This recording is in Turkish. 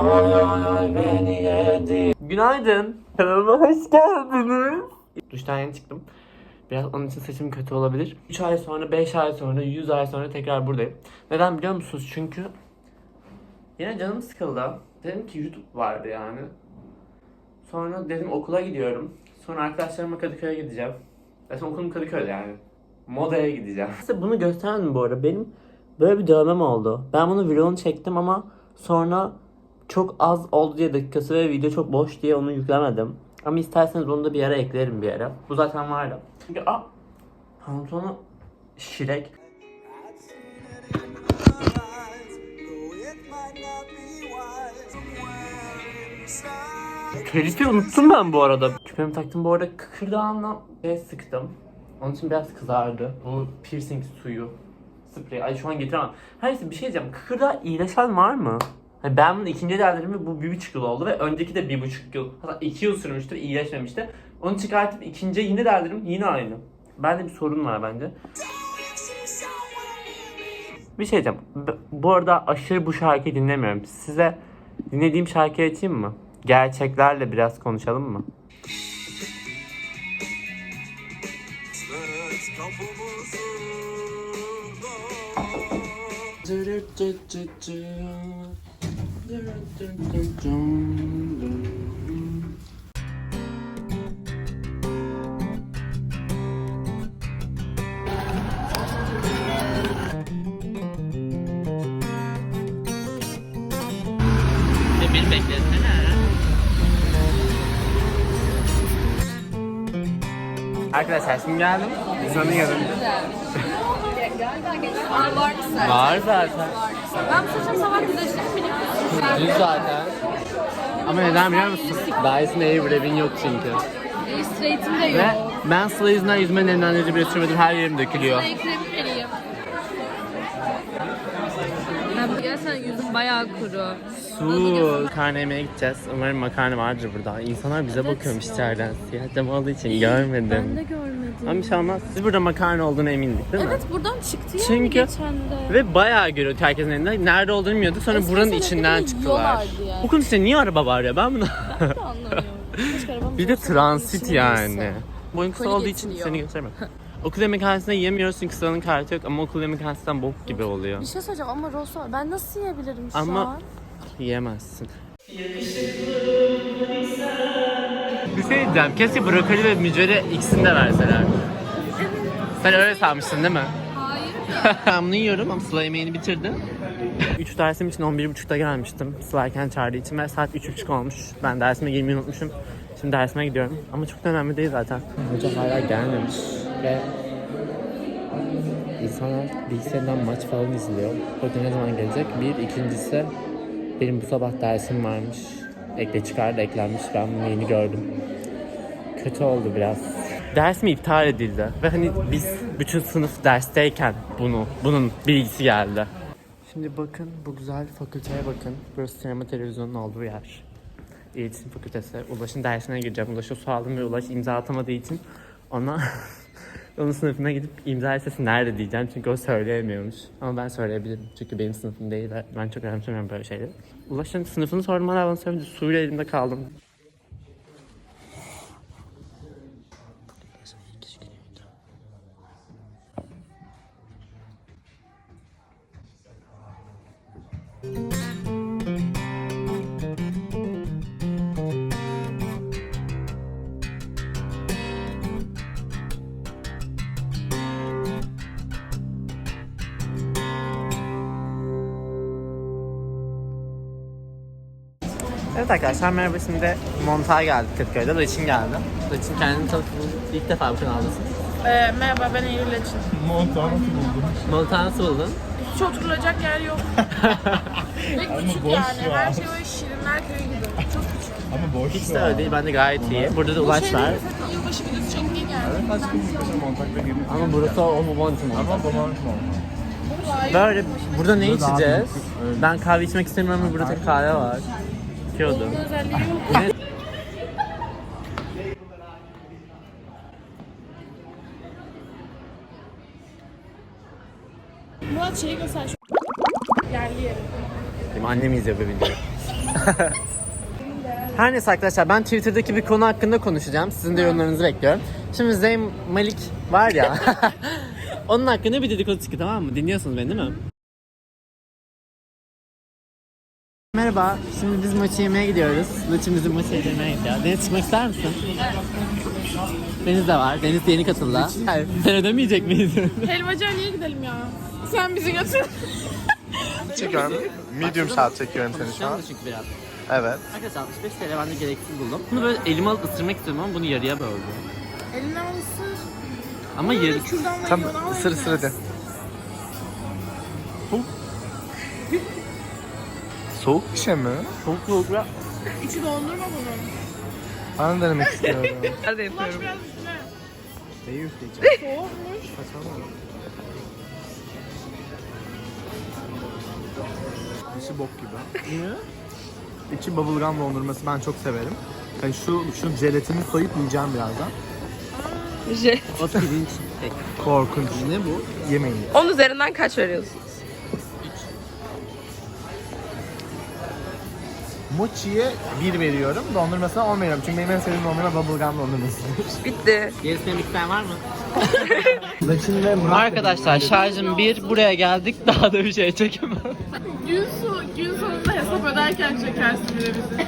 Oy oy oy beni yedi. Günaydın. Kanalıma hoş geldiniz. Duştan yeni çıktım. Biraz onun için sesim kötü olabilir. 3 ay sonra, 5 ay sonra, 100 ay sonra tekrar buradayım. Neden biliyor musunuz? Çünkü yine canım sıkıldı. Dedim ki YouTube vardı yani. Sonra dedim okula gidiyorum. Sonra arkadaşlarımla Kadıköy'e gideceğim. Zaten okulum Kadıköy'de yani. Modaya gideceğim. Size bunu göstermedim bu arada. Benim böyle bir dövmem oldu. Ben bunu vlogunu çektim ama sonra çok az oldu diye dakikası ve video çok boş diye onu yüklemedim. Ama isterseniz onu da bir yere eklerim bir yere. Bu zaten vardı. Çünkü a pantolonu şirek. Kelifi unuttum ben bu arada. Küpemi taktım bu arada kıkırdağımla şey sıktım. Onun için biraz kızardı. Bu piercing suyu. Sprey. Ay şu an getiremem. Her neyse bir şey diyeceğim. Kıkırdağı iyileşen var mı? Hani ben bunu ikinci deldirimi bu bir buçuk yıl oldu ve önceki de bir buçuk yıl. Hatta iki yıl sürmüştür iyileşmemişti. Onu çıkartıp ikinci yine deldirim yine aynı. Bende bir sorun var bence. Bir şey diyeceğim. Bu arada aşırı bu şarkıyı dinlemiyorum. Size dinlediğim şarkıyı açayım mı? Gerçeklerle biraz konuşalım mı? Beni beklesene. Arkadaşlar şimdi geldim. Sanın yanında. Aa, var mı sen? Var zaten. Ben bu sabah güneşlerim benim. Düz zaten. Ama neden biliyor musun? Dyson Airwrav'in yok çünkü. E, straight'im de Ve yok. ben Sıla yüzünden yüzüme nemlendirici bile sürmedim. Her yerim dökülüyor. Sıra kremi vereyim. Ben gerçekten yüzüm bayağı kuru. Su. Makarna yemeye gideceğiz. Umarım makarna vardır burada. İnsanlar bize bakıyormuş içeriden. Siyah cam olduğu için görmedim. Ben de görmedim. Ama bir şey olmaz. Biz burada makarna olduğuna emindik değil mi? Evet buradan çıktı yani Çünkü- geçen de. Ve bayağı görüyorduk herkesin elinde. Nerede olduğunu bilmiyorduk. Sonra Eski buranın içinden çıktılar. yani. Okul içinde niye araba var ya? Ben bunu... Ben de anlamıyorum. Bir de transit yani. Boyun kısa olduğu için seni göstermem. okul yemekhanesinde yiyemiyoruz çünkü sıranın kartı yok ama okul yemekhanesinden bok gibi oluyor. Bir şey söyleyeceğim ama Rosso ben nasıl yiyebilirim şu Ama- an? Yiyemezsin. Bir şey diyeceğim. Keşke brokoli ve mücveri ikisini de verseler. Sen öyle sanmışsın değil mi? Hayır. ben bunu yiyorum ama Sıla yemeğini bitirdi. 3 dersim için 11.30'da gelmiştim. Sıla erken çağırdığı için ve saat 3.30 olmuş. Ben dersime girmeyi unutmuşum. Şimdi dersime gidiyorum. Ama çok da önemli değil zaten. Hoca hala gelmemiş ve insanlar bilgisayardan maç falan izliyor. Hoca ne zaman gelecek? Bir, ikincisi benim bu sabah dersim varmış. Ekle çıkardı eklenmiş. Ben bunu yeni gördüm. Kötü oldu biraz. Dersim iptal edildi ve hani biz bütün sınıf dersteyken bunu, bunun bilgisi geldi. Şimdi bakın bu güzel fakülteye bakın. Burası sinema televizyonun olduğu yer. İletişim fakültesi. Ulaş'ın dersine gireceğim. Ulaş'a su aldım ve Ulaş imza atamadığı için ona onun sınıfına gidip imza listesi nerede diyeceğim çünkü o söyleyemiyormuş. Ama ben söyleyebilirim çünkü benim sınıfım değil. Ben çok önemsemiyorum böyle şeyleri. Ulaş'ın sınıfını sordum hala bana söyledi. Suyla elimde kaldım. Evet arkadaşlar merhaba şimdi montağa geldik Kadıköy'de. Laçin geldi. Laçin kendini tanıttı. İlk defa bu kanaldasın. Ee, merhaba ben Eylül Açın. Montağı nasıl buldun? Hiç oturulacak yer yok. Ve küçük yani. Her şey böyle şirinler köyü gibi. Çok küçük. Ama boş Hiç de öyle değil. Bence gayet iyi. Burada da Ulaş var. Zaten yılbaşı videosu çekmeye geldim. Kaç gün mesela montakta girdik. Ama burası o momentum. Ama zaman Böyle burada ne Burada daha içeceğiz? büyük. Ben kahve içmek istemiyorum ama burada tek kahve var. İçiyordum. Özelliği yok. Murat şeyi göster şu yerli yeri. Benim annem izliyor bu videoyu. Her neyse arkadaşlar ben Twitter'daki bir konu hakkında konuşacağım. Sizin de yorumlarınızı bekliyorum. Şimdi Zeyn Malik var ya. onun hakkında bir dedikodu çıktı tamam mı? Dinliyorsunuz beni değil mi? Merhaba. Şimdi biz maçı yemeye gidiyoruz. Bizim maçı yemeye gidiyor. Deniz çıkmak ister misin? Deniz de var. Deniz yeni katıldı. Hayır. Sen ödemeyecek miyiz? Helvacıya niye gidelim ya? Sen bizi götür. Çekiyorum. Medium shot çekiyorum seni şu an. çünkü biraz. Evet. Arkadaşlar 65 TL ben de gereksiz buldum. Bunu böyle elime alıp ısırmak istiyorum ama bunu yarıya böldüm. Elinden ısır. Ama yarısı. Kürdanla Tam yiyor, al ısır eline. ısır hadi. Soğuk bir şey mi? Çok soğuk ya. İçi dondurma bunu. Ben de denemek istiyorum. Hadi yapıyorum. Biraz üstüne. Neyi üfleyeceğim? Soğukmuş. Saçmalama. İçi bok gibi. Niye? İçi bubblegum dondurması ben çok severim. Yani şu şu jelatini soyup yiyeceğim birazdan. O pirinç. tek. Korkunç. Ne bu? Yemeyin. 10 üzerinden kaç veriyorsunuz? Mochi'ye 1 veriyorum. Dondurmasına 10 veriyorum. Çünkü benim en sevdiğim dondurma bubblegum dondurması. Bitti. Gerisini isteyen var mı? Laçin ve Murat Arkadaşlar şarjım bir buraya geldik daha da bir şey çekemem. Gün, so gün sonunda hesap öderken çekersin bir de bizi.